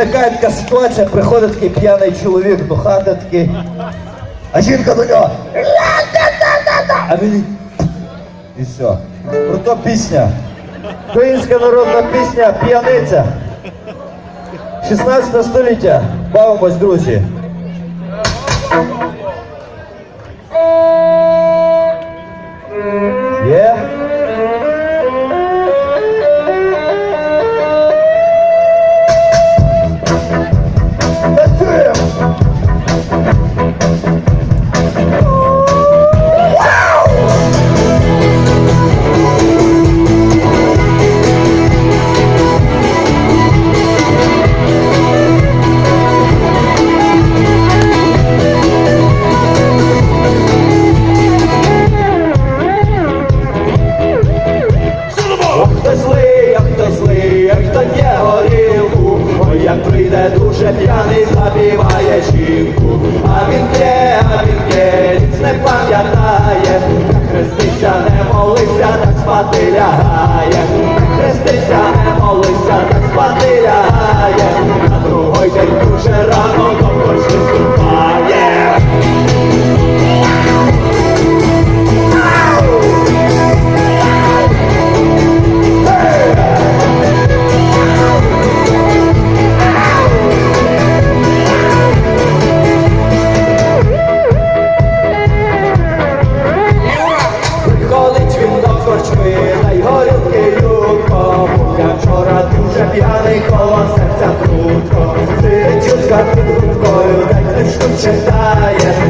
виникає така ситуація, приходить такий п'яний чоловік до хати такий, а жінка до нього. А він і все. Прото пісня. Українська народна пісня, п'яниця. 16 століття. Бавимось, друзі. вже п'яний забіває жінку, а він є, а він є, ніц не пам'ятає, хреститься, не молиться, так спати лягає, хреститься, не молиться. i Sentaya.